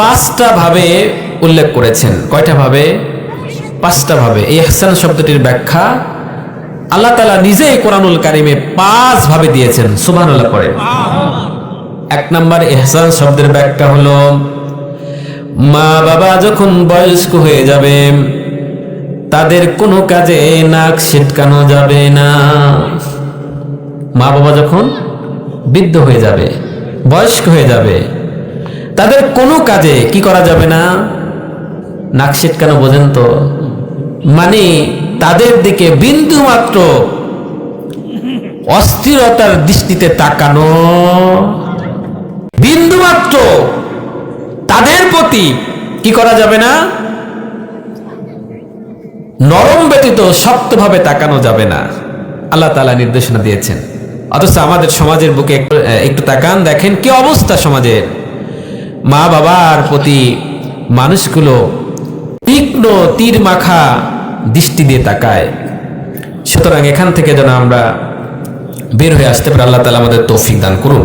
পাঁচটা ভাবে উল্লেখ করেছেন। কয়টা ভাবে? পাঁচটা ভাবে। এই ইহসান শব্দটির ব্যাখ্যা আল্লাহ তালা নিজেই কোরআনুল কারিমে পাঁচ ভাবে দিয়েছেন। সুবহানাল্লাহ পরে এক নম্বর এহসান শব্দের ব্যাখ্যা হলো, মা বাবা যখন বয়স্ক হয়ে যাবে, তাদের কোনো কাজে নাক ছিটকানো যাবে না। মা বাবা যখন বৃদ্ধ হয়ে যাবে, বয়স্ক হয়ে যাবে তাদের কোনো কাজে কি করা যাবে না? নাক ছিটকানো বোঝেন তো? মানে তাদের দিকে বিন্দু মাত্র অস্থিরতার দৃষ্টিতে তাকানো। বিন্দু মাত্র তাদের প্রতি কি করা যাবে না? নরম ব্যতীত শক্তভাবে তাকানো যাবে না। আল্লাহ তালা নির্দেশনা দিয়েছেন। অথচ আমাদের সমাজের বুকে একটু তাকান, দেখেন কি অবস্থা সমাজের। মা বাবার প্রতি মানুষগুলো তীক্ষ্ণ তীর মাখা দৃষ্টি দিয়ে তাকায়। সুতরাং এখান থেকে যেন আমরা বের হয়ে আসতে পারি, আল্লাহ তালা আমাদের তৌফিক দান করুন।